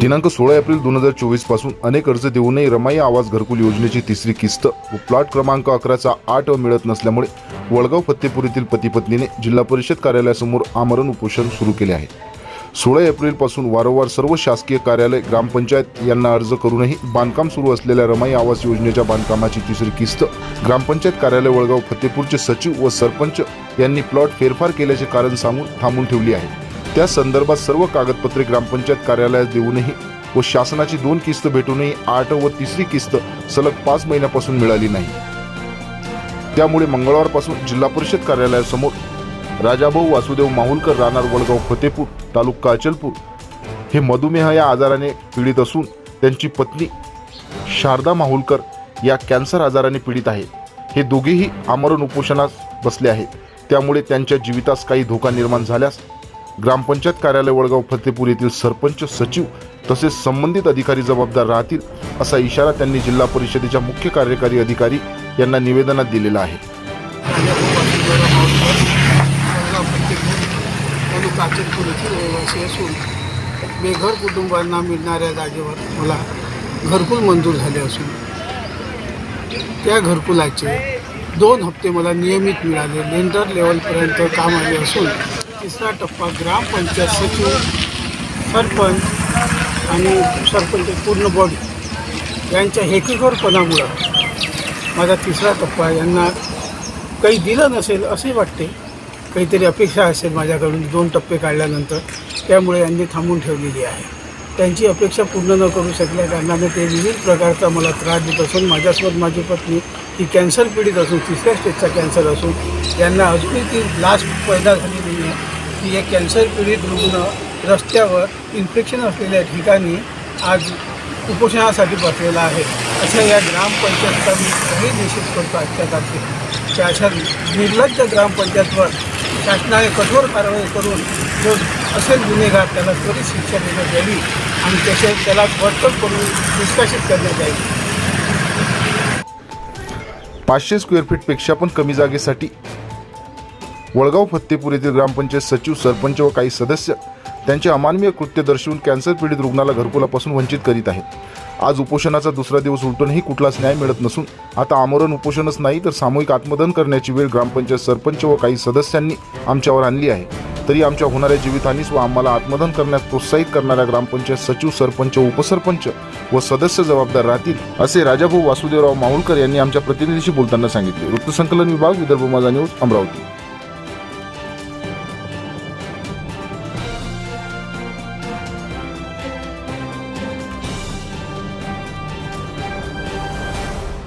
दिनांक सोळा एप्रिल दोन हजार चोवीसपासून अनेक अर्ज देऊनही रमाई आवास घरकुल योजनेची तिसरी किस्त व प्लॉट क्रमांक अकराचा आठ मिळत नसल्यामुळे वडगाव फत्तेपुरीतील येथील पती पत्नीने जिल्हा परिषद कार्यालयासमोर आमरण उपोषण सुरू केले आहे. सोळा एप्रिलपासून वारंवार सर्व शासकीय कार्यालय ग्रामपंचायत यांना अर्ज करूनही बांधकाम सुरू असलेल्या रमाई आवास योजनेच्या बांधकामाची तिसरी किस्त ग्रामपंचायत कार्यालय वडगाव फतेपूरचे सचिव व सरपंच यांनी प्लॉट फेरफार केल्याचे कारण सांगून थांबून ठेवली आहे. त्या संदर्भात सर्व कागदपत्रे ग्रामपंचायत कार्यालयात देऊनही व शासनाची दोन किस्त भेटूनही आठ व तिसरी किस्त सलग पाच महिन्यापासून मिळाली नाही. त्यामुळे मंगळवारपासून जिल्हा परिषद कार्यालयासमोर राजाभाऊ वासुदेव माहुलकर राहणार वडगाव फतेपूर तालुका अचलपूर हे मधुमेह या आजाराने पीडित असून त्यांची पत्नी शारदा माहुलकर या कॅन्सर आजाराने पीडित आहे हे दोघेही आमरण उपोषणास बसले आहेत. त्यामुळे त्यांच्या जीवितास काही धोका निर्माण झाल्यास ग्रामपंचायत कार्यालय वडगाव फतेपूर येथील सरपंच सचिव तसेच संबंधित अधिकारी जबाबदार राहतील असा इशारा त्यांनी जिल्हा परिषदेच्या मुख्य कार्यकारी अधिकारी यांना निवेदनात दिलेला आहे. असून बेघर कुटुंबांना मिळणाऱ्या जागेवर मला घरकुल मंजूर झाले असून त्या घरकुलाचे दोन हप्ते मला नियमित मिळाले. लेंडर लेवलपर्यंत काम आले असून तिसरा टप्पा ग्रामपंचायत सचिव सरपंच आणि सरपंच पूर्ण बॉडी यांच्या हेकेखोरपणामुळं माझा तिसरा टप्पा यांना काही दिलं नसेल असे वाटते. काहीतरी अपेक्षा असेल माझ्याकडून दोन टप्पे काढल्यानंतर. त्यामुळे यांनी थांबून ठेवलेली आहे. त्यांची अपेक्षा पूर्ण न करू शकल्या कारणाने ते विविध प्रकारचा मला त्रास देत असून माझ्यासोबत माझी पत्नी ही कॅन्सर पीडित असून तिसऱ्या स्टेजचा कॅन्सर असून यांना अजूनही ती लास्ट पैदा झाली नाही. आहे की एक कॅन्सर पीडित रुग्ण रस्त्यावर इन्फेक्शन असलेल्या ठिकाणी आज उपोषणासाठी बसलेला आहे. अशा या ग्रामपंचायतचा मी काही निषेध करतो आजच्या तारखेत की अशा निर्लज्ज ग्रामपंचायतवर शासनाने कठोर कारवाई करून जो असेल गुन्हेगार त्याला त्वरित शिक्षा देण्यात यावी आणि त्याचे त्याला बडतप करून निष्कासित करण्यात यावी. पाचशे स्क्वेअर फीटपेक्षा पण कमी जागेसाठी वळगाव फत्तेपूर येथील ग्रामपंचायत सचिव सरपंच व काही सदस्य त्यांचे अमानवीय कृत्य दर्शवून कॅन्सर पीडित रुग्णाला घरकुलापासून वंचित करीत आहेत. आज उपोषणाचा दुसरा दिवस उलटूनही कुठलाच न्याय मिळत नसून आता आमरण उपोषणच नाही तर सामूहिक आत्मदहन करण्याची वेळ ग्रामपंचायत सरपंच व काही सदस्यांनी आमच्यावर आणली आहे. तरी आमच्या होणाऱ्या जीवितहानीस व आम्हाला आत्मदहन करण्यास प्रोत्साहित करणाऱ्या ग्रामपंचायत सचिव सरपंच उपसरपंच व सदस्य जबाबदार राहतील असे राजाभाऊ वासुदेवराव माहुलकर यांनी आमच्या प्रतिनिधीशी बोलताना सांगितले. वृत्तसंकलन विभाग विदर्भ माझा न्यूज अमरावती.